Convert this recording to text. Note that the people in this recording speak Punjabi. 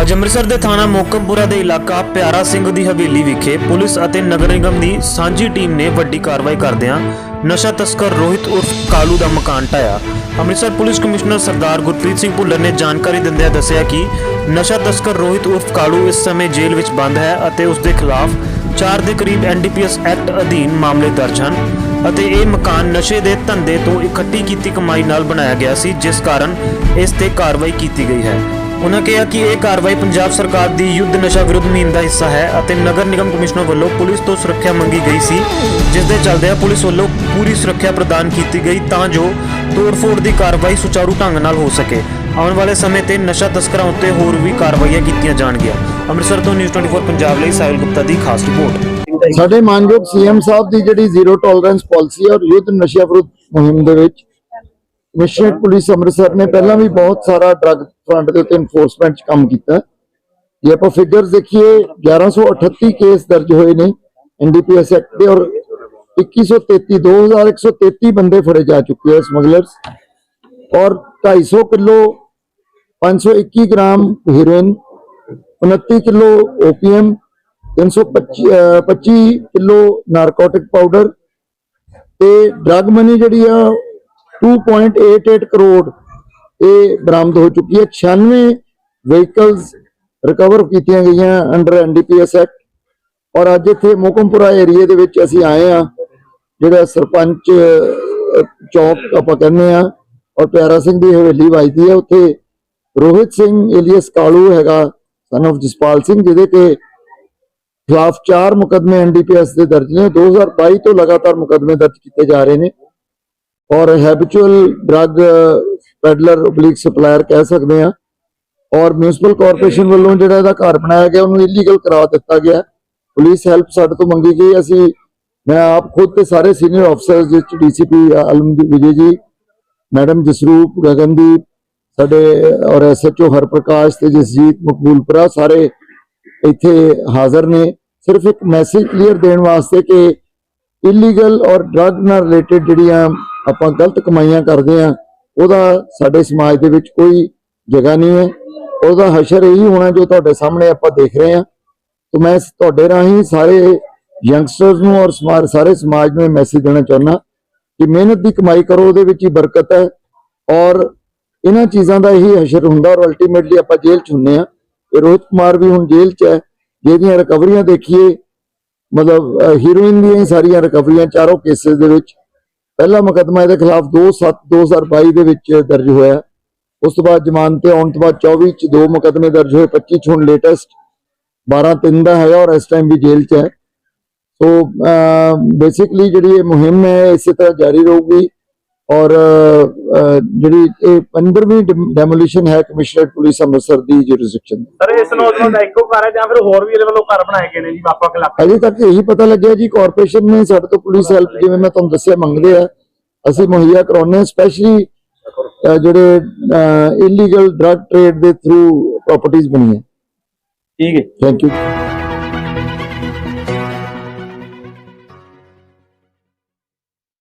ਅੱਜ ਅੰਮ੍ਰਿਤਸਰ ਦੇ ਥਾਣਾ ਮੋਕਮਪੁਰਾ ਦੇ ਇਲਾਕਾ ਪਿਆਰਾ ਸਿੰਘ ਦੀ ਹਵੇਲੀ ਵਿਖੇ ਪੁਲਿਸ ਅਤੇ ਨਗਰ ਨਿਗਮ ਦੀ ਸਾਂਝੀ ਟੀਮ ਨੇ ਵੱਡੀ ਕਾਰਵਾਈ ਕਰਦਿਆਂ ਨਸ਼ਾ ਤਸਕਰ ਰੋਹਿਤ ਉਰਫ ਕਾਲੂ ਦਾ ਮਕਾਨ ਢਾਇਆ ਅੰਮ੍ਰਿਤਸਰ ਪੁਲਿਸ ਕਮਿਸ਼ਨਰ ਸਰਦਾਰ ਗੁਰਪ੍ਰੀਤ ਸਿੰਘ ਭੁੱਲਰ ਨੇ ਜਾਣਕਾਰੀ ਦਿੰਦਿਆਂ ਦੱਸਿਆ ਕਿ ਨਸ਼ਾ ਤਸਕਰ ਰੋਹਿਤ ਉਰਫ ਕਾਲੂ ਇਸ ਸਮੇਂ ਜੇਲ੍ਹ ਵਿੱਚ ਬੰਦ ਹੈ ਅਤੇ ਉਸ ਦੇ ਖਿਲਾਫ 4 ਦੇ ਕਰੀਬ ਐਨਡੀਪੀਐਸ ਐਕਟ ਅਧੀਨ ਮਾਮਲੇ ਦਰਜ ਹਨ ਅਤੇ ਇਹ ਮਕਾਨ ਨਸ਼ੇ ਦੇ ਧੰਦੇ ਤੋਂ ਇਕੱਠੀ ਕੀਤੀ ਕਮਾਈ ਨਾਲ ਬਣਾਇਆ ਗਿਆ ਸੀ, ਜਿਸ ਕਾਰਨ ਇਸ ਤੇ ਕਾਰਵਾਈ ਕੀਤੀ ਗਈ ਹੈ। ਉਨ੍ਹਾਂ ਕਿਹਾ ਕਿ ਇਹ ਕਾਰਵਾਈ ਪੰਜਾਬ ਸਰਕਾਰ ਦੀ ਯੁੱਧ ਨਸ਼ਾ ਵਿਰੁੱਧ ਮੁਹਿੰਮ ਦਾ ਹਿੱਸਾ ਹੈ ਅਤੇ ਨਗਰ ਨਿਗਮ ਕਮਿਸ਼ਨਰ ਵੱਲੋਂ ਪੁਲਿਸ ਤੋਂ ਸੁਰੱਖਿਆ ਮੰਗੀ ਗਈ ਸੀ, ਜਿਸ ਦੇ ਚੱਲਦਿਆਂ ਪੁਲਿਸ ਵੱਲੋਂ ਪੂਰੀ ਸੁਰੱਖਿਆ ਪ੍ਰਦਾਨ ਕੀਤੀ ਗਈ ਤਾਂ ਜੋ ਤੋੜਫੋੜ ਦੀ ਕਾਰਵਾਈ ਸੁਚਾਰੂ ਢੰਗ ਨਾਲ ਹੋ ਸਕੇ। ਆਉਣ ਵਾਲੇ ਸਮੇਂ ਤੇ ਨਸ਼ਾ ਤਸਕਰਾਂ ਉੱਤੇ ਹੋਰ ਵੀ ਕਾਰਵਾਈਆਂ ਕੀਤੀਆਂ ਜਾਣਗੀਆਂ। ਅੰਮ੍ਰਿਤਸਰ ਤੋਂ ਨਿਊਜ਼ 24 ਪੰਜਾਬ ਲਈ ਸਾਹਿਲ ਗੁਪਤਾ ਦੀ ਖਾਸ ਰਿਪੋਰਟ। ਸਾਡੇ ਮਾਨਯੋਗ ਸੀਐਮ ਸਾਹਿਬ ਦੀ ਜਿਹੜੀ ਜ਼ੀਰੋ ਟੋਲਰੈਂਸ ਪਾਲਿਸੀ ਔਰ ਯੁੱਧ ਨਸ਼ਾ ਵਿਰੁੱਧ ਮੁਹਿੰਮ ਦੇ ਵਿੱਚ ਕਮਿਸ਼ਨਰੇਟ ਪੁਲਿਸ ਅੰਮ੍ਰਿਤਸਰ ਨੇ ਪਹਿਲਾਂ ਵੀ ਬਹੁਤ ਸਾਰਾ ਡਰੱਗ ਫਰੰਟ ਦੇ ਉੱਤੇ ਇਨਫੋਰਸਮੈਂਟ 'ਚ ਕੰਮ ਕੀਤਾ। ਜੇ ਆਪਾਂ ਫਿਗਰਸ ਦੇਖੀਏ 1138 ਕੇਸ ਦਰਜ ਹੋਏ ਨੇ ਐਨਡੀਪੀਐਸ ਐਕਟ ਦੇ ਔਰ 2133 2133 ਬੰਦੇ ਫੜੇ ਜਾ ਚੁੱਕੇ ਹੈ ਸਮਗਲਰਸ ਔਰ 250 kilo 521 gram heroin 29 kilo opium 325 ਅਹ 25 ਕਿਲੋ ਨਾਰਕੋਟਿਕ ਪਾਊਡਰ ਤੇ ਡਰੱਗ ਮਨੀ ਜਿਹੜੀ ਆ 2.88 ਕਰੋੜ ਇਹ ਬਰਾਮਦ ਹੋ ਚੁੱਕੀ ਹੈ। 96 ਵਹੀਕਲਸ ਰਿਕਵਰ ਕੀਤੀਆਂ ਗਈਆਂ ਅੰਡਰ ਐਨਡੀਪੀਐਸ ਐਕਟ ਔਰ ਅੱਜ ਇੱਥੇ ਮੋਕਮਪੁਰਾ ਏਰੀਏ ਦੇ ਵਿੱਚ ਅਸੀਂ ਆਏ ਆ ਜਿਹੜਾ ਸਰਪੰਚ ਚੌਕ ਆਪਾਂ ਕਹਿੰਦੇ ਆ ਔਰ ਪਿਆਰਾ ਸਿੰਘ ਦੀ ਹਵੇਲੀ ਵੱਜਦੀ ਹੈ ਉੱਥੇ। ਰੋਹਿਤ ਸਿੰਘ ਏਲੀਅਸ ਕਾਲੂ ਹੈਗਾ ਸਨ of ਜਸਪਾਲ ਸਿੰਘ, ਜਿਹਦੇ ਕੇ ਖਿਲਾਫ ਚਾਰ ਮੁਕਦਮੇ ਐਨਡੀਪੀਐਸ ਦੇ ਦਰਜ ਨੇ। 2022 ਤੋਂ ਲਗਾਤਾਰ ਮੁਕਦਮੇ ਦਰਜ ਕੀਤੇ ਜਾ ਰਹੇ ਨੇ। ਔਰ habitual drug peddler oblique supplier ਕਹਿ ਸਕਦੇ ਆ ਔਰ ਮਿਊਨਿਸਪਲ ਕਾਰਪੋਰੇਸ਼ਨ ਵੱਲੋਂ ਜਿਹੜਾ ਇਹਦਾ ਘਰ ਬਣਾਇਆ ਗਿਆ ਉਹਨੂੰ ਇਲੀਗਲ ਕਰਾ ਦਿੱਤਾ ਗਿਆ। ਪੁਲਿਸ ਹੈਲਪ ਸਾਡੇ ਤੋਂ ਮੰਗੀ ਗਈ। ਅਸੀਂ ਮੈਂ ਆਪ ਖੁਦ ਤੇ ਸਾਰੇ ਸੀਨੀਅਰ ਅਫਸਰਸ ਜਿਸ ਡੀਸੀਪੀ ਅਲਮਦੀ ਵਿਜੇ ਜੀ ਮੈਡਮ ਜਸਰੂਪ ਗਗਨਦੀਪ ਸਾਡੇ ਔਰ ਐਸਐਚਓ ਹਰਪ੍ਰਕਾਸ਼ ਤੇ ਜਸਜੀਤ ਮਕਬੂਲਪੁਰਾ ਸਾਰੇ ਇੱਥੇ ਹਾਜ਼ਰ ਨੇ। ਸਿਰਫ ਇੱਕ ਮੈਸੇਜ ਕਲੀਅਰ ਦੇਣ ਵਾਸਤੇ ਕਿ ਇਲੀਗਲ ਔਰ ਡਰੱਗ ਨਾਲ ਰਿਲੇਟਡ ਜਿਹੜੀਆਂ ਆਪਾਂ ਗਲਤ ਕਮਾਈਆਂ ਕਰਦੇ ਆ ਉਹਦਾ ਸਾਡੇ ਸਮਾਜ ਦੇ ਵਿੱਚ ਕੋਈ ਜਗ੍ਹਾ ਨਹੀਂ ਹੈ। ਉਹਦਾ ਹਸ਼ਰ ਇਹੀ ਹੋਣਾ ਜੋ ਤੁਹਾਡੇ ਸਾਹਮਣੇ ਆਪਾਂ ਦੇਖ ਰਹੇ ਆ ਤਾਂ ਮੈਂ ਤੁਹਾਡੇ ਰਾਹੀਂ ਸਾਰੇ ਯੰਗਸਟਰਸ ਨੂੰ ਔਰ ਸਾਰੇ ਸਮਾਜ ਨੂੰ ਮੈਸੇਜ ਦੇਣਾ ਚਾਹੁੰਦਾ ਕਿ ਮਿਹਨਤ ਦੀ ਕਮਾਈ ਕਰੋ, ਉਹਦੇ ਵਿੱਚ ਹੀ ਬਰਕਤ ਹੈ ਔਰ ਇਹਨਾਂ ਚੀਜ਼ਾਂ ਦਾ ਇਹੀ ਹਸ਼ਰ ਹੁੰਦਾ ਔਰ ਅਲਟੀਮੇਟਲੀ ਆਪਾਂ ਜੇਲ੍ਹ ਚ ਹੁੰਨੇ ਆ ਇਹ ਰੋਹਿਤ ਕੁਮਾਰ ਵੀ ਹੁਣ ਜੇਲ੍ਹ ਚ ਹੈ, ਜਿਹਦੀਆਂ ਰਿਕਵਰੀਆਂ ਦੇਖੀਏ, ਮਤਲਬ ਹੀਰੋਇਨ ਦੀਆਂ ਹੀ ਸਾਰੀਆਂ ਰਿਕਵਰੀਆਂ ਚਾਰੋਂ ਕੇਸਿਸ ਦੇ ਵਿੱਚ ਪਹਿਲਾ ਮੁਕੱਦਮਾ ਇਹਦੇ ਖਿਲਾਫ 2/7 2022 ਦੇ ਵਿੱਚ ਦਰਜ ਹੋਇਆ। ਉਸ ਤੋਂ ਬਾਅਦ ਜ਼ਮਾਨਤ ਤੇ ਆਉਣ ਤੋਂ ਬਾਅਦ 24 ਚ ਦੋ ਮੁਕੱਦਮੇ ਦਰਜ ਹੋਏ 25 ਚ ਹੁਣ ਲੇਟੈਸਟ 12 ਤਿੰਨ ਦਾ ਹੈਗਾ ਔਰ ਇਸ ਟਾਈਮ ਵੀ ਜੇਲ੍ਹ ਚ ਹੈ। ਸੋ ਬੇਸਿਕਲੀ ਜਿਹੜੀ ਇਹ ਮੁਹਿੰਮ ਹੈ, ਇਸੇ ਤਰ੍ਹਾਂ ਜਾਰੀ ਰਹੂਗੀ। ਔਰ ਜਿਹੜੀ ਇਹ 15ਵੀਂ ਡੈਮੋਲੀਸ਼ਨ ਹੈ ਕਮਿਸ਼ਨਰੇਟ ਪੁਲਿਸ ਅੰਮ੍ਰਿਤਸਰ ਦੀ ਜੁਰਿਸਡਿਕਸ਼ਨ ਸਰ ਇਸ ਨੌਜਵਾਨ ਦਾ ਇੱਕੋ ਘਰ ਹੈ ਜਾਂ ਫਿਰ ਹੋਰ ਵੀ ਇਹਦੇ ਵੱਲੋਂ ਘਰ ਬਣਾਏ ਗਏ ਨੇ ਜੀ ਵੱਖ ਇਲਾਕੇ ਅਜੇ ਤੱਕ ਇਹੀ ਪਤਾ ਲੱਗਿਆ ਜੀ ਕਾਰਪੋਰੇਸ਼ਨ ਨੇ ਸਾਡੇ ਤੋਂ ਪੁਲਿਸ ਹੈਲਪ ਜਿਵੇਂ ਮੈਂ ਤੁਹਾਨੂੰ ਦੱਸਿਆ ਮੰਗਦੇ ਆ। ਅਸੀਂ ਮੁਹੱਈਆ ਕਰਾਉਂਦੇ ਹਾਂ ਸਪੈਸ਼ਲੀ ਜਿਹੜੇ ਇਲੀਗਲ ਡਰੱਗ ਟ੍ਰੇਡ ਦੇ ਥਰੂ ਪ੍ਰਾਪਰਟੀਆਂ ਬਣੀਆਂ। ਠੀਕ ਹੈ। Thank you